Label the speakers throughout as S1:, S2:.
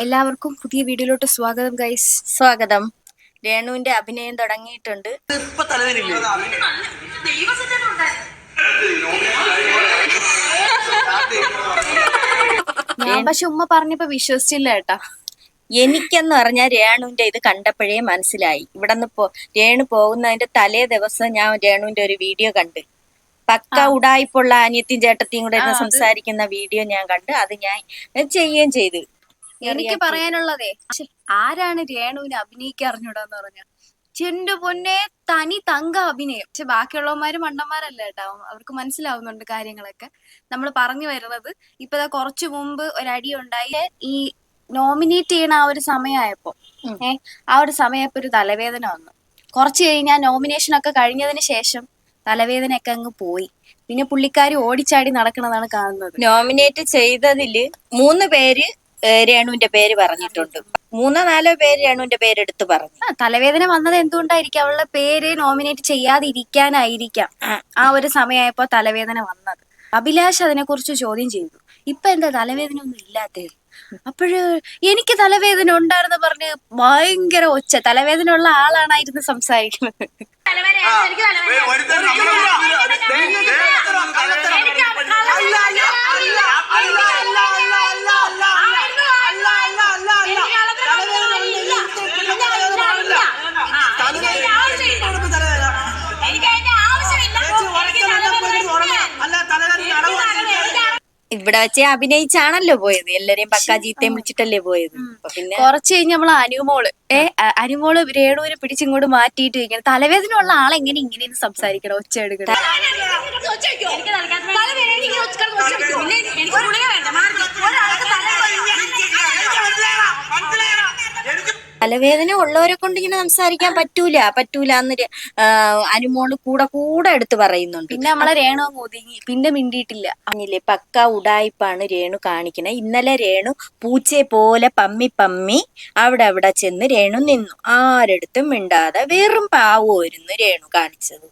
S1: എല്ലാവർക്കും പുതിയ വീഡിയോയിലോട്ട് സ്വാഗതം ഗൈസ്
S2: സ്വാഗതം. രേണുവിന്റെ അഭിനയം തുടങ്ങിയിട്ടുണ്ട്.
S1: ഞാൻ പക്ഷെ ഉമ്മ പറഞ്ഞപ്പോ വിശ്വസിച്ചില്ല കേട്ടാ.
S2: എനിക്കെന്ന് പറഞ്ഞാൽ രേണുവിന്റെ ഇത് കണ്ടപ്പോഴേ മനസ്സിലായി. ഇവിടെ നിന്ന് പോ രേണു പോകുന്നതിന്റെ തലേ ദിവസം ഞാൻ രേണുവിന്റെ ഒരു വീഡിയോ കണ്ട്. പക്ക ഉടായിപ്പുള്ള അനിയത്തിയും ചേട്ടത്തിയും കൂടെ ഇരുന്ന് സംസാരിക്കുന്ന വീഡിയോ ഞാൻ കണ്ട്. അത് ഞാൻ ചെയ്യുകയും ചെയ്തു.
S1: എനിക്ക് പറയാനുള്ളതേ ആരാണ് രേണുവിനെ അഭിനയിക്കാൻ അറിഞ്ഞൂടാന്ന് പറഞ്ഞ? ചെണ്ടു പൊന്നെ തനി തങ്ക അഭിനയം. പക്ഷെ ബാക്കിയുള്ളവന്മാര് മണ്ടന്മാരല്ല കേട്ടോ. അവർക്ക് മനസ്സിലാവുന്നുണ്ട് കാര്യങ്ങളൊക്കെ. നമ്മൾ പറഞ്ഞു വരുന്നത് ഇപ്പൊ ദാ കുറച്ചു മുമ്പ് ഒരടി ഉണ്ടായി ഈ നോമിനേറ്റ് ചെയ്യണ ആ ഒരു സമയമായപ്പോ ഏഹ് ആ ഒരു സമയപ്പോ ഒരു തലവേദന വന്നു. കുറച്ച് കഴിഞ്ഞാൽ നോമിനേഷൻ ഒക്കെ കഴിഞ്ഞതിന് ശേഷം തലവേദനയൊക്കെ അങ്ങ് പോയി. പിന്നെ പുള്ളിക്കാരി ഓടിച്ചാടി നടക്കണതാണ് കാണുന്നത്.
S2: നോമിനേറ്റ് ചെയ്തതിൽ മൂന്ന് പേര് രേണുവിന്റെ പേര് പറഞ്ഞിട്ടുണ്ട് മൂന്നോ നാലോ പേര് രേണുവിന്റെ പേരെടുത്ത് പറഞ്ഞു
S1: ആ തലവേദന വന്നത് എന്തുകൊണ്ടായിരിക്കും അവളുടെ പേര് നോമിനേറ്റ് ചെയ്യാതിരിക്കാനായിരിക്കാം ആ ഒരു സമയമായപ്പോ തലവേദന വന്നത് അഭിലാഷ് അതിനെ കുറിച്ച് ചോദ്യം ചെയ്തു ഇപ്പൊ എന്താ തലവേദന ഒന്നും ഇല്ലാത്തത് അപ്പോഴ് എനിക്ക് തലവേദന ഉണ്ടായിരുന്നു പറഞ്ഞ് ഭയങ്കര ഒച്ച തലവേദന ഉള്ള ആളാണായിരുന്നു സംസാരിക്കുന്നത്
S3: ഒരുത്തൻ നമ്മളെ മുമ്പിൽ അത് ദേ, ദേ, കള്ളത്തരം. അല്ല, അല്ല, അല്ല, അല്ല,
S2: ഇവിടെ വെച്ച് അഭിനയിച്ചാണല്ലോ പോയത്. എല്ലാരെയും പക്കാ ചീത്തയും വിളിച്ചിട്ടല്ലേ പോയത്. അപ്പൊ പിന്നെ
S1: കുറച്ച് കഴിഞ്ഞ് നമ്മൾ അനുമോൾ. ഏ അനുമോൾ രേണുവിനെ പിടിച്ചിങ്ങോട്ട് മാറ്റിയിട്ട് ഇങ്ങനെ തലവേദന ഉള്ള ആളെ എങ്ങനെ ഇങ്ങനെ സംസാരിക്കണം ഒച്ച എടുക്കണം.
S3: എനിക്ക്
S2: തലവേദന ഉള്ളവരെ കൊണ്ട് ഇങ്ങനെ സംസാരിക്കാൻ പറ്റൂല പറ്റൂല എന്ന് ര- അനുമോൾ കൂടെ കൂടെ എടുത്ത് പറയുന്നുണ്ട്.
S1: പിന്നെ നമ്മളെ രേണു ഒതുങ്ങി പിന്നെ മിണ്ടിയിട്ടില്ല.
S2: അങ്ങനല്ലേ പക്ക ഉടായിപ്പാണ് രേണു കാണിക്കണേ. ഇന്നലെ രേണു പൂച്ചയെ പോലെ പമ്മി പമ്മി അവിടെ അവിടെ ചെന്ന് രേണു നിന്നു. ആരെടുത്തും മിണ്ടാതെ വെറും പാവുമായിരുന്നു രേണു കാണിച്ചത്.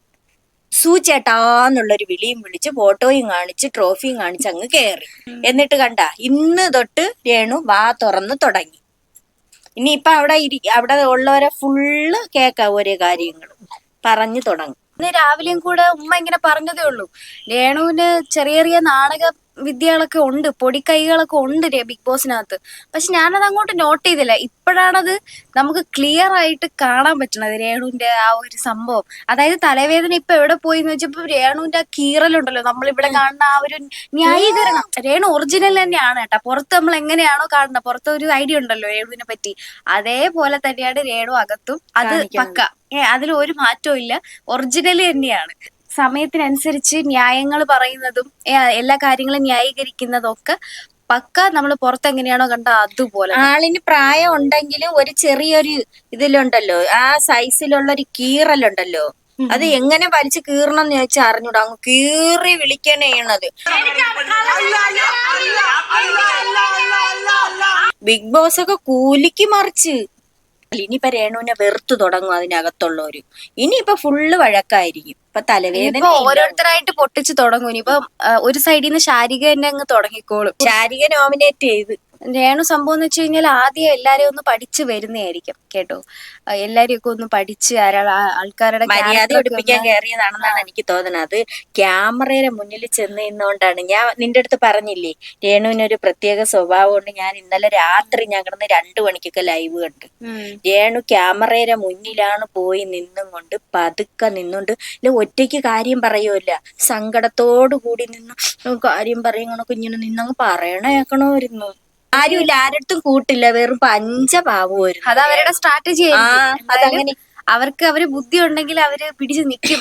S2: സൂചേട്ടാന്നുള്ളൊരു വിളിയും വിളിച്ച് ഫോട്ടോയും കാണിച്ച് ട്രോഫിയും കാണിച്ച് അങ്ങ് കയറി എന്നിട്ട് കണ്ട ഇന്ന് തൊട്ട് രേണു വാ തുറന്ന് തുടങ്ങി. ഇനിയിപ്പൊ അവിടെ ഇരി അവിടെ ഉള്ളവരെ ഫുള്ള് കേക്കാം ഓരോ കാര്യങ്ങൾ പറഞ്ഞു തുടങ്ങും.
S1: ഇന്ന് രാവിലെയും കൂടെ ഉമ്മ ഇങ്ങനെ പറഞ്ഞതേ ഉള്ളൂ. രേണുവിന് ചെറിയ ചെറിയ നാടക വിദ്യകളൊക്കെ ഉണ്ട് പൊടിക്കൈകളൊക്കെ ഉണ്ട് ബിഗ് ബോസിനകത്ത്. പക്ഷെ ഞാനത് അങ്ങോട്ട് നോട്ട് ചെയ്തില്ല. ഇപ്പോഴാണത് നമുക്ക് ക്ലിയർ ആയിട്ട് കാണാൻ പറ്റണത് രേണുവിന്റെ ആ ഒരു സംഭവം. അതായത് തലവേദന ഇപ്പൊ എവിടെ പോയി എന്ന് വെച്ചപ്പോ രേണുവിന്റെ ആ കീറലുണ്ടല്ലോ. നമ്മളിവിടെ കാണുന്ന ആ ഒരു ന്യായീകരണം. രേണു ഒറിജിനൽ തന്നെയാണ് കേട്ടോ. പുറത്ത് നമ്മൾ എങ്ങനെയാണോ കാണുന്നത്. പുറത്ത് ഒരു ഐഡിയ ഉണ്ടല്ലോ രേണുവിനെ പറ്റി. അതേപോലെ തന്നെയാണ് രേണു അകത്തും. അത്. പക്ക. ഏഹ് അതിൽ ഒരു മാറ്റവും ഇല്ല. ഒറിജിനൽ തന്നെയാണ്. സമയത്തിനനുസരിച്ച് ന്യായങ്ങൾ പറയുന്നതും എല്ലാ കാര്യങ്ങളും ന്യായീകരിക്കുന്നതും ഒക്കെ പക്ക നമ്മൾ പുറത്ത് എങ്ങനെയാണോ കണ്ട അതുപോലെ
S2: ആളിന് പ്രായം ഉണ്ടെങ്കിലും ഒരു ചെറിയൊരു ഇതിലുണ്ടല്ലോ ആ സൈസിലുള്ള ഒരു കീറലുണ്ടല്ലോ അത് എങ്ങനെ വലിച്ചു കീറണം എന്ന് ചോദിച്ചാൽ അറിഞ്ഞൂടാ അങ്ങ് കീറി വിളിക്കണേ ചെയ്യണത് ബിഗ് ബോസ് ഒക്കെ കൂലിക്ക് മറിച്ച്. ഇനിയിപ്പൊ രേണുവിനെ വെറുത്തു തുടങ്ങും അതിനകത്തുള്ളവര്. ഇനിയിപ്പൊ ഫുള്ള് വഴക്കായിരിക്കും. ഇപ്പൊ തലവേദന
S1: ഓരോരുത്തരായിട്ട് പൊട്ടിച്ചു തുടങ്ങും. ഇനിയിപ്പൊ ഒരു സൈഡിൽ നിന്ന് ശാരിക തന്നെ അങ്ങ് തുടങ്ങിക്കോളും.
S2: ശാരിക നോമിനേറ്റ് ചെയ്ത്.
S1: രേണു സംഭവം എന്ന് വെച്ച് കഴിഞ്ഞാൽ ആദ്യം എല്ലാരെയും ഒന്ന് പഠിച്ച് വരുന്നതായിരിക്കും കേട്ടോ? എല്ലാരെയൊക്കെ ഒന്ന് പഠിച്ച് ആൾക്കാരുടെ
S2: മര്യാദ
S1: പഠിപ്പിക്കാൻ
S2: ഒടിപ്പിക്കാൻ കയറിയതാണെന്നാണ് എനിക്ക് തോന്നുന്നത്. അത് ക്യാമറയുടെ മുന്നിൽ ചെന്ന് നിന്നുകൊണ്ടാണ് ഞാൻ നിന്റെ അടുത്ത് പറഞ്ഞില്ലേ രേണുവിനൊരു പ്രത്യേക സ്വഭാവം സ്വഭാവമുണ്ട് ഞാൻ ഇന്നലെ രാത്രി ഞാൻ കിടന്ന് രണ്ടു മണിക്കൊക്കെ ലൈവ് കണ്ട്. രേണു ക്യാമറയുടെ മുന്നിലാണ് പോയി നിന്നും കൊണ്ട് പതുക്കെ നിന്നുകൊണ്ട് ഇല്ല ഒറ്റയ്ക്ക് കാര്യം പറയുമല്ല സങ്കടത്തോടു കൂടി നിന്ന് കാര്യം പറയും കണക്ക് ഇങ്ങനെ നിന്നങ്ങ് പറയണേക്കണമായിരുന്നു ആരുമില്ല. ആരടുത്തും കൂട്ടില്ല. വെറും പഞ്ച പാവുമായിരുന്നു
S1: അത് അവരുടെ സ്ട്രാറ്റജി
S2: അതങ്ങനെ.
S1: അവർക്ക് അവർ ബുദ്ധി ഉണ്ടെങ്കിൽ അവർ പിടിച്ചു നിൽക്കും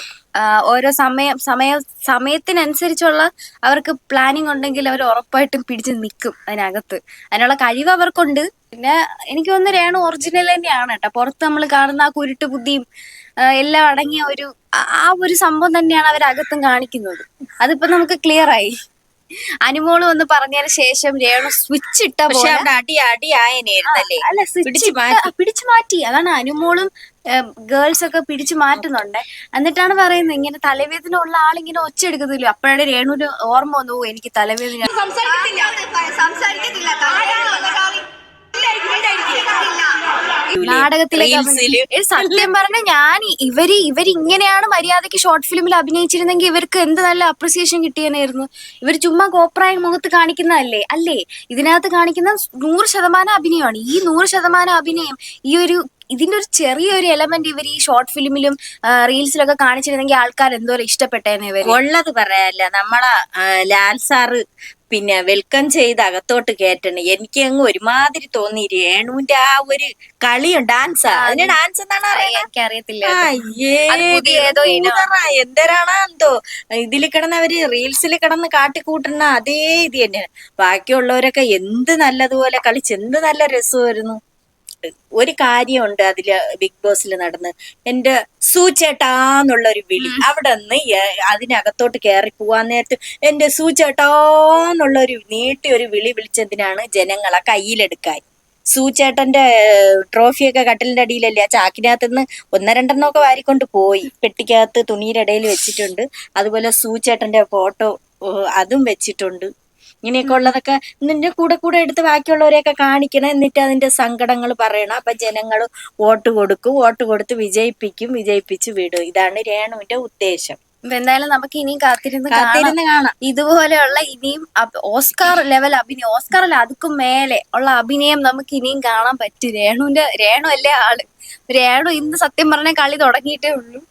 S1: ഓരോ സമയം സമയ സമയത്തിനനുസരിച്ചുള്ള അവർക്ക് പ്ലാനിങ് ഉണ്ടെങ്കിൽ അവർ ഉറപ്പായിട്ടും പിടിച്ചു നിൽക്കും അതിനകത്ത്. അതിനുള്ള കഴിവ് അവർക്കുണ്ട്. പിന്നെ എനിക്ക് തോന്നുന്നു രേണു ഒറിജിനൽ തന്നെയാണ് കേട്ടോ. പുറത്ത് നമ്മൾ കാണുന്ന ആ കുരുട്ട് ബുദ്ധിയും എല്ലാം അടങ്ങിയ ഒരു ആ- ആ ഒരു സംഭവം തന്നെയാണ് അവരകത്തും കാണിക്കുന്നത്. അതിപ്പോ നമുക്ക് ക്ലിയർ ആയി. അനുമോൾ വന്ന് പറഞ്ഞതിന് ശേഷം രേണു സ്വിച്ച് ഇട്ട
S2: പക്ഷെ
S1: പോലെ.
S2: അടി അടി ആയനായിരുന്നല്ലേ
S1: അല്ല സ്വിച്ച്
S2: പിടിച്ച് മാറ്റി.
S1: പിടിച്ചു മാറ്റി. അതാണ് അനുമോളും ഗേൾസ് ഒക്കെ പിടിച്ചു മാറ്റുന്നുണ്ട്. എന്നിട്ടാണ് പറയുന്നത് ഇങ്ങനെ തലവേദന ഉള്ള ആളിങ്ങനെ ഒച്ച എടുക്കത്തില്ലോ അപ്പോഴാണ് രേണുവിന് ഓർമ്മ വന്നു എനിക്ക് തലവേദന
S4: സംസാരിക്കത്തില്ല.
S1: നാടകത്തിലേക്ക് സത്യം പറഞ്ഞ ഞാൻ ഇവർ ഇവർ ഇങ്ങനെയാണ് മര്യാദയ്ക്ക് ഷോർട്ട് ഫിലിമിൽ അഭിനയിച്ചിരുന്നെങ്കിൽ ഇവർക്ക് എന്ത് നല്ല അപ്രിസിയേഷൻ കിട്ടിയെന്നായിരുന്നു ഇവർ ചുമ്മാ കോപ്രായ മുഖത്ത് കാണിക്കുന്നതല്ലേ? അല്ലേ? ഇതിനകത്ത് കാണിക്കുന്ന നൂറ് ശതമാനം അഭിനയമാണ്. ഈ നൂറ് ശതമാനം അഭിനയം ഈ ഒരു ഇതിന്റെ ഒരു ചെറിയൊരു എലമെന്റ് ഇവർ ഈ ഷോർട്ട് ഫിലിമിലും റീൽസിലൊക്കെ കാണിച്ചിരുന്നെങ്കിൽ ആൾക്കാർ എന്തോരം ഇഷ്ടപ്പെട്ടേനെ
S2: ഉള്ളത് പറയാല്ല നമ്മളെ ലാൽ സാറ് പിന്നെ വെൽക്കം ചെയ്ത് അകത്തോട്ട് കയറ്റണം എനിക്ക് അങ്ങ് ഒരുമാതിരി തോന്നി രേണുവിന്റെ ആ ഒരു കളിയും ഡാൻസ് അതിന് ഡാൻസ് എന്നാണ്. ഭൂതറാ. എന്തരാണോ എന്തോ? ഇതിൽ കിടന്നവര് റീൽസിൽ കിടന്ന് കാട്ടിക്കൂട്ടുന്ന അതേ ഇത് തന്നെയാണ് ബാക്കിയുള്ളവരൊക്കെ എന്ത് നല്ലതുപോലെ കളിച്ച് എന്ത് നല്ല രസമായിരുന്നു. ഒരു കാര്യമുണ്ട് അതിൽ ബിഗ് ബോസിൽ നടന്ന്. എന്റെ സൂചേട്ടാന്നുള്ള ഒരു വിളി അവിടെ നിന്ന് അതിനകത്തോട്ട് കയറി പോവാൻ നേരത്ത് എന്റെ സൂചേട്ടാന്നുള്ള ഒരു നീട്ടി ഒരു വിളി വിളിച്ചതിനാണ് ജനങ്ങളെ കയ്യിലെടുക്കാൻ. സൂചേട്ടന്റെ ട്രോഫിയൊക്കെ കട്ടിലിന്റെ അടിയിലല്ലേ ആ ചാക്കിനകത്ത് നിന്ന് ഒന്ന രണ്ടെണ്ണമൊക്കെ വാരിക്കൊണ്ട് പോയി. പെട്ടിക്കകത്ത് തുണിയുടെ ഇടയിൽ വെച്ചിട്ടുണ്ട്. അതുപോലെ സൂചേട്ടന്റെ ഫോട്ടോ അതും വെച്ചിട്ടുണ്ട്. ഇങ്ങനെയൊക്കെ ഉള്ളതൊക്കെ നിന്റെ കൂടെ കൂടെ എടുത്ത് ബാക്കിയുള്ളവരെയൊക്കെ കാണിക്കണം. എന്നിട്ട് അതിന്റെ സങ്കടങ്ങൾ പറയണം. അപ്പൊ ജനങ്ങൾ വോട്ട് കൊടുക്കും. വോട്ട് കൊടുത്ത് വിജയിപ്പിക്കും. വിജയിപ്പിച്ച് വിടും. ഇതാണ് രേണുവിന്റെ ഉദ്ദേശം.
S1: എന്തായാലും നമുക്ക് ഇനിയും കാത്തിരുന്ന്
S2: കാത്തിരുന്ന് കാണാം.
S1: ഇതുപോലെയുള്ള ഇനിയും ഓസ്കാർ ലെവൽ അഭിനയം. ഓസ്കാർ അല്ല അതുക്കും മേലെ ഉള്ള അഭിനയം നമുക്ക് ഇനിയും കാണാൻ പറ്റും. രേണുവിന്റെ രേണു അല്ലേ ആൾ? രേണു ഇന്ന് സത്യം പറഞ്ഞ കളി തുടങ്ങിയിട്ടേ ഉള്ളൂ.